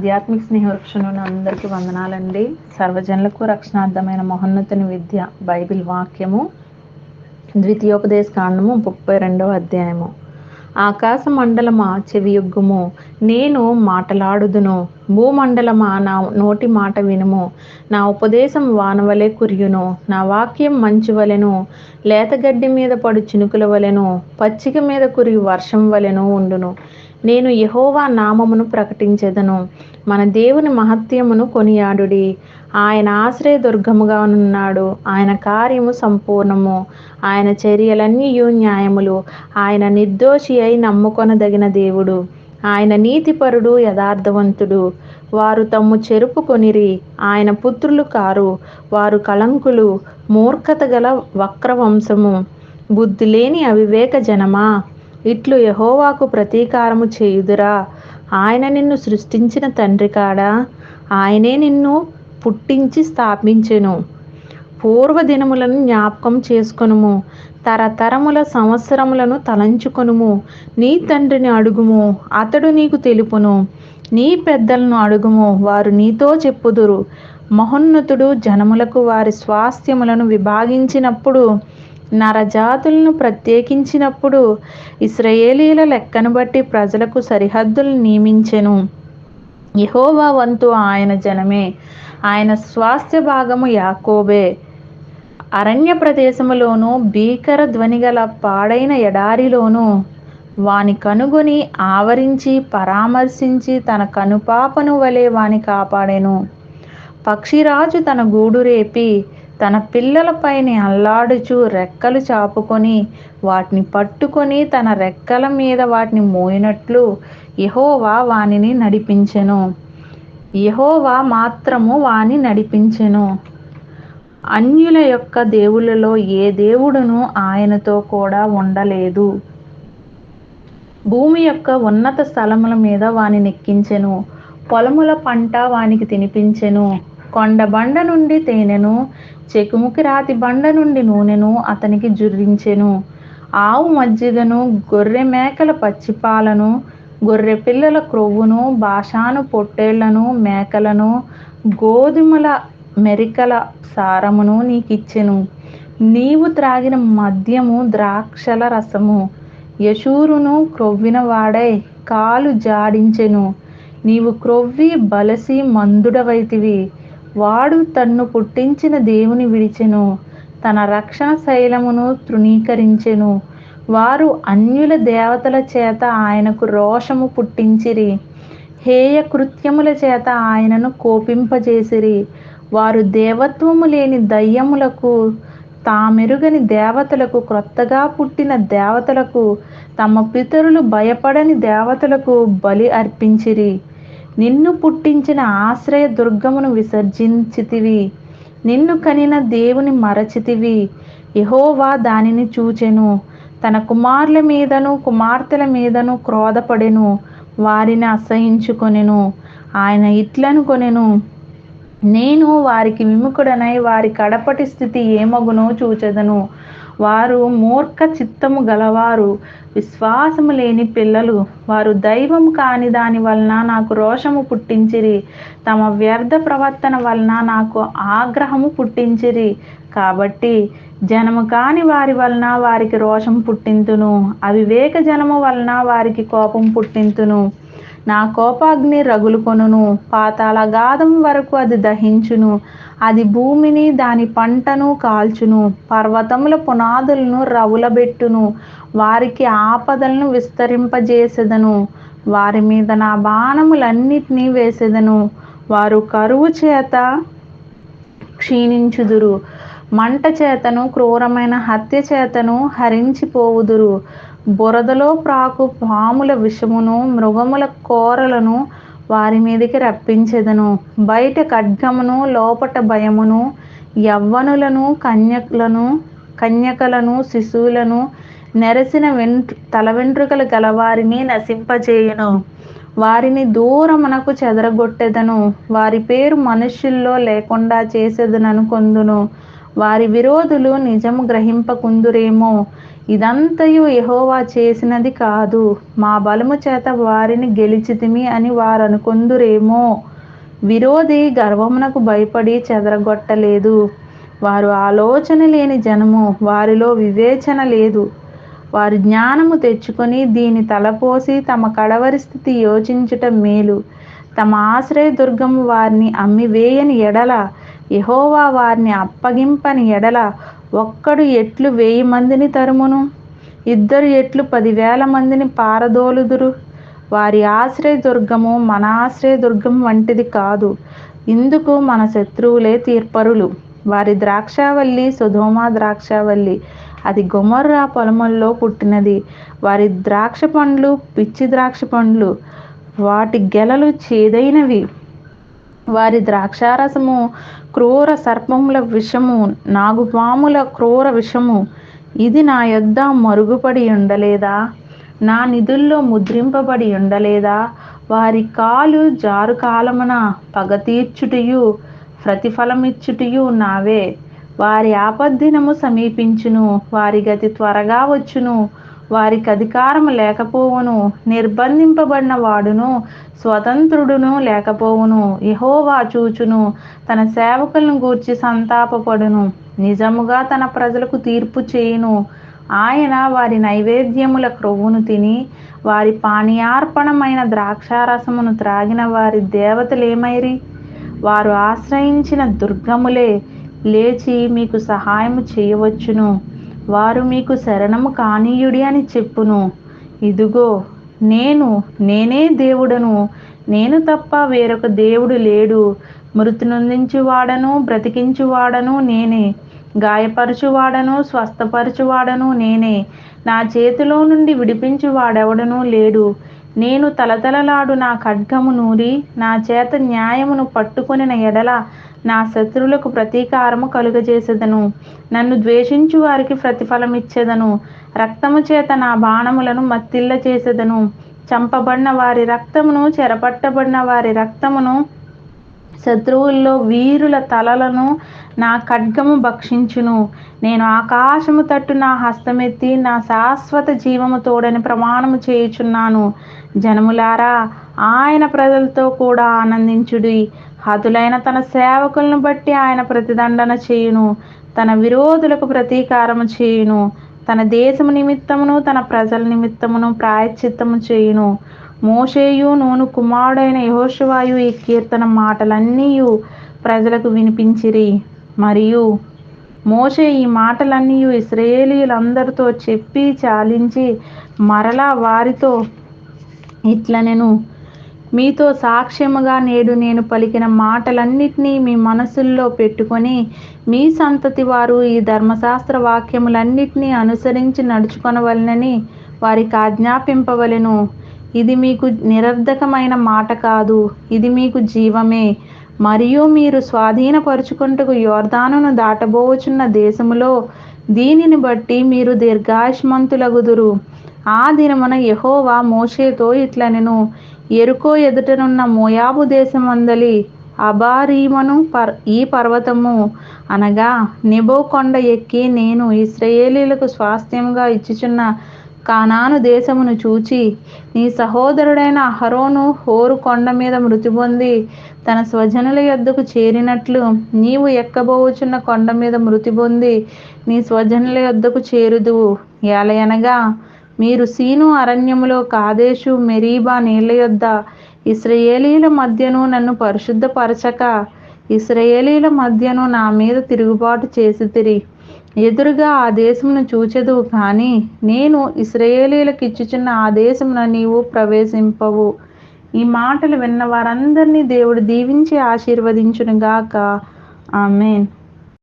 ఆధ్యాత్మిక స్నేహవృక్షణను అందరికీ వందనాలండి. సర్వజనులకు రక్షణార్థమైన మహోన్నతుని విద్య బైబిల్ వాక్యము ద్వితీయోపదేశ కాండము ముప్పై రెండవ అధ్యాయము. ఆకాశ మండలమా చెవియొగ్గుము? నేను మాటలాడుదును. భూమండలమా నా నోటి మాట వినుము. నా ఉపదేశం వానవలే కురియును. నా వాక్యం మంచు వలెను. లేతగడ్డి మీద పడు చినుకుల వలెను. పచ్చిక మీద కురియు వర్షం వలెను ఉండును. నేను యహోవా నామమును ప్రకటించెదను. మన దేవుని మహత్యమును కొనియాడుడి. ఆయన ఆశ్రయ దుర్గముగా ఉన్నాడు ఆయన కార్యము సంపూర్ణము. ఆయన చర్యలన్నీ న్యాయములు. ఆయన నిర్దోషి అయి నమ్ముకొనదగిన దేవుడు. ఆయన నీతిపరుడు యథార్థవంతుడు. వారు తమ్ము చెరుపుకొనిరి ఆయన పుత్రులు కారు. వారు కళంకులు. మూర్ఖత గల వక్రవంశము. బుద్ధి లేని అవివేక జనమా? ఇట్లు యహోవాకు ప్రతీకారము చేయుదురా. ఆయన నిన్ను సృష్టించిన తండ్రి కాడా? ఆయనే నిన్ను పుట్టించి స్థాపించెను. పూర్వదినములను జ్ఞాపకం చేసుకొనుము. తరతరముల సంవత్సరములను తలంచుకొనుము. నీ తండ్రిని అడుగుము అతడు నీకు తెలుపును. నీ పెద్దలను అడుగుము వారు నీతో చెప్పుదురు. మహోన్నతుడు జనములకు వారి స్వాస్థ్యములను విభాగించినప్పుడు నరజాతులను ప్రత్యేకించినప్పుడు ఇస్రయేలీల లెక్కను బట్టి ప్రజలకు సరిహద్దులు నియమించెను. యహోవా వంతు ఆయన జనమే. ఆయన స్వాస్థ్య భాగము యాకోబే. అరణ్య ప్రదేశములోనూ భీకర ధ్వనిగల పాడైన ఎడారిలోనూ వాని కనుగొని ఆవరించి పరామర్శించి తన కనుపాపను వలె వాని కాపాడెను. పక్షిరాజు తన గూడు రేపి తన పిల్లలపైన అల్లాడుచు రెక్కలు చాపుకొని వాటిని పట్టుకొని తన రెక్కల మీద వాటిని మోయినట్లు యహోవా వానిని నడిపించెను. యహోవా మాత్రము వాని నడిపించెను. అన్యుల యొక్క దేవుళ్ళలో ఏ దేవుడును ఆయనతో కూడా ఉండలేదు. భూమి యొక్క ఉన్నత స్థలముల మీద వాని నెక్కించెను. పొలముల పంట వానికి తినిపించెను. కొండ బండ నుండి తేనెను చెకుముకి రాతి బండ నుండి నూనెను అతనికి జుర్రించెను. ఆవు మజ్జిగను గొర్రె మేకల పచ్చిపాలను గొర్రె పిల్లల క్రొవ్వును భాషాను పొట్టేళ్ళను మేకలను గోధుమల మెరికల సారమును నీకిచ్చెను. నీవు త్రాగిన మద్యము ద్రాక్షల రసము. యశూరును క్రొవ్విన వాడై కాలు జాడించెను. నీవు క్రొవ్వి బలసి మందుడవైతివి. వాడు తన్ను పుట్టించిన దేవుని విడిచెను తన రక్షణ శైలమును తృణీకరించెను. వారు అన్యుల దేవతల చేత ఆయనకు రోషము పుట్టించిరి. హేయ కృత్యముల చేత ఆయనను కోపింపజేసిరి. వారు దేవత్వము లేని దయ్యములకు తామెరుగని దేవతలకు క్రొత్తగా పుట్టిన దేవతలకు తమ పితరులు భయపడని దేవతలకు బలి అర్పించిరి. నిన్ను పుట్టించిన ఆశ్రయ దుర్గమును విసర్జించితివి. నిన్ను కనిన దేవుని మరచితివి. యహోవా దానిని చూచెను. తన కుమారుల మీదను కుమార్తెల మీదను క్రోధపడెను. వారిని అసహించుకొనెను. ఆయన ఇట్లను కొనెను. నేను వారికి విముఖుడనై వారి కడపటి స్థితి ఏమగునో చూచెదను. వారు మూర్ఖ చిత్తము గలవారు. విశ్వాసము లేని పిల్లలు వారు దైవం కాని దాని వలన నాకు రోషము పుట్టించిరి. తమ వ్యర్థ ప్రవర్తన వలన నాకు ఆగ్రహము పుట్టించిరి. కాబట్టి జనము కాని వారి వలన వారికి రోషం పుట్టింతును. అవివేక జనము వలన వారికి కోపం పుట్టింతును. నా కోపాగ్ని రగులుకొనును పాతాళ గాధం వరకు అది దహించును. అది భూమిని దాని పంటను కాల్చును. పర్వతముల పునాదులను రవులబెట్టును. వారికి ఆపదలను విస్తరింపజేసేదను. వారి మీద నా బాణములన్నిటినీ వేసేదను. వారు కరువు చేత క్షీణించుదురు. మంట చేతను క్రూరమైన హత్య చేతను హరించిపోవుదురు. బురదలో ప్రాకు పాముల విషమును మృగముల కోరలను వారి మీదకి రప్పించెదను. బయట ఖడ్గమును లోపట భయమును యవ్వనులను కన్యకులను కన్యకలను శిశువులను నెరసిన వెంట్రు తల వెంట్రుకలు గలవారిని నశింపజేయును. వారిని దూరమునకు చెదరగొట్టెదను. వారి పేరు మనుష్యుల్లో లేకుండా చేసేదననుకొందును. వారి విరోధులు నిజము గ్రహింపకుందురేమో. ఇదంతయు యహోవా చేసినది కాదు. మా బలము చేత వారిని గెలిచితిమి అని వారు అనుకుందురేమో విరోధి గర్వమునకు భయపడి చెదరగొట్టలేదు. వారు ఆలోచన లేని జనము వారిలో వివేచన లేదు. వారు జ్ఞానము తెచ్చుకొని దీని తలపోసి తమ కడవరి స్థితి యోచించుట మేలు. తమ ఆశ్రయ దుర్గము వారిని అమ్మివేయని ఎడల యహోవా వారిని అప్పగింపని ఎడల ఒక్కడు ఎట్లు వెయ్యి మందిని తరుమును? ఇద్దరు ఎట్లు పదివేల మందిని పారదోలుదురు? వారి ఆశ్రయ దుర్గము మన ఆశ్రయ దుర్గం వంటిది కాదు. ఇందుకు మన శత్రువులే తీర్పరులు. వారి ద్రాక్షావల్లి సుధోమా ద్రాక్షావల్లి. అది గుమర్రా పొలముల్లో పుట్టినది. వారి ద్రాక్ష పండ్లు పిచ్చి ద్రాక్ష పండ్లు వాటి గెలలు చేదైనవి. వారి ద్రాక్షారసము క్రూర సర్పముల విషము నాగుపాముల క్రూర విషము ఇది నా యొద్ద మరుగుపడి ఉండలేదా? నా నిధుల్లో ముద్రింపబడి ఉండలేదా? వారి కాలు జారు కాలమున పగ తీర్చుటయు ప్రతిఫలమిచ్చుటయు నావే. వారి ఆపద్దినము సమీపించును వారి గతి త్వరగా వచ్చును. వారికి అధికారము లేకపోవును నిర్బంధింపబడిన వాడును స్వతంత్రుడును లేకపోవును. యహోవా చూచును తన సేవకులను గూర్చి సంతాపపడును. నిజముగా తన ప్రజలకు తీర్పు చేయును. ఆయన వారి నైవేద్యముల క్రొవ్వును తిని వారి పానీయార్పణమైన ద్రాక్షారసమును త్రాగిన వారి దేవతలేమైరి వారు ఆశ్రయించిన దుర్గములే లేచి మీకు సహాయము చేయవచ్చును. వారు మీకు శరణము కానీయుడి అని చెప్పును. ఇదిగో నేను నేనే దేవుడను. నేను తప్ప వేరొక దేవుడు లేడు. మృతి నొందించువాడను బ్రతికించువాడను నేనే. గాయపరచువాడను స్వస్థపరచువాడను నేనే. నా చేతిలో నుండి విడిపించువాడెవడనూ లేడు. నేను తలతలలాడు నా ఖడ్గము నూరి నా చేత న్యాయమును పట్టుకొనిన ఎడల నా శత్రువులకు ప్రతీకారము కలుగజేసేదను. నన్ను ద్వేషించు వారికి ప్రతిఫలమిచ్చేదను. రక్తము చేత నా బాణములను మత్తిల్ల చేసేదను చంపబడిన వారి రక్తమును చెరపట్టబడిన వారి రక్తమును శత్రువుల్లో వీరుల తలలను నా ఖడ్గము భక్షించును. నేను ఆకాశము తట్టు నా హస్తమెత్తి నా శాశ్వత జీవము తోడని ప్రమాణము చేయుచున్నాను. జనములారా ఆయన ప్రజలతో కూడా ఆనందించుడి. హతులైన తన సేవకులను బట్టి ఆయన ప్రతిదండన చేయును. తన విరోధులకు ప్రతీకారము చేయును. తన దేశము నిమిత్తమును తన ప్రజల నిమిత్తమును ప్రాయశ్చిత్తము చేయును. మోషేయు నూను కుమారుడైన యహోశివాయు ఈ కీర్తన మాటలన్నీ ప్రజలకు వినిపించిరి. మరియు మోషే ఈ మాటలన్నీ ఇస్రాయేలీలందరితో చెప్పి చాలించి మరలా వారితో ఇట్లనెను మీతో సాక్ష్యముగా నేడు నేను పలికిన మాటలన్నిటినీ మీ మనసుల్లో పెట్టుకొని మీ సంతతి వారు ఈ ధర్మశాస్త్ర వాక్యములన్నిటినీ అనుసరించి నడుచుకొనవలనని వారికి ఆజ్ఞాపింపవలెను. ఇది మీకు నిరర్ధకమైన మాట కాదు. ఇది మీకు జీవమే. మరియు మీరు స్వాధీనపరుచుకుంటకు యోర్ధానును దాటబోచున్న దేశములో దీనిని బట్టి మీరు దీర్ఘాయుష్మంతులగుదురు. ఆ దినమున యహోవా మోషేతో ఇట్లనెను. ఎరుకో ఎదుటనున్న మోయాబు దేశమందలి అబారీమను పర్ ఈ పర్వతము. అనగా నిబో కొండ ఎక్కి నేను ఇస్రయేలీలకు స్వాస్థ్యముగా ఇచ్చుచున్న కానాను దేశమును చూచి నీ సహోదరుడైన అహరోను హోరు కొండ మీద మృతి పొంది తన స్వజనుల యొద్దకు చేరినట్లు నీవు ఎక్కబోవుచున్న కొండ మీద మృతి పొంది నీ స్వజనుల యొద్దకు చేరుదువు. ఏలయనగా మీరు సీను అరణ్యములో కాదేశు మెరీబా నీళ్ళ యొద్ద ఇస్రయేలీల మధ్యను నన్ను పరిశుద్ధపరచక ఇస్రయేలీల మధ్యను నా మీద తిరుగుబాటు చేసితిరి. ఎదురుగా ఆ దేశమును చూచెదువు కానీ నేను ఇస్రయేలీలకు ఇచ్చుచున్న ఆ దేశమున నీవు ప్రవేశింపవు. ఈ మాటలు విన్న వారందరినీ దేవుడు దీవించి ఆశీర్వదించునుగాక. ఆమెన్.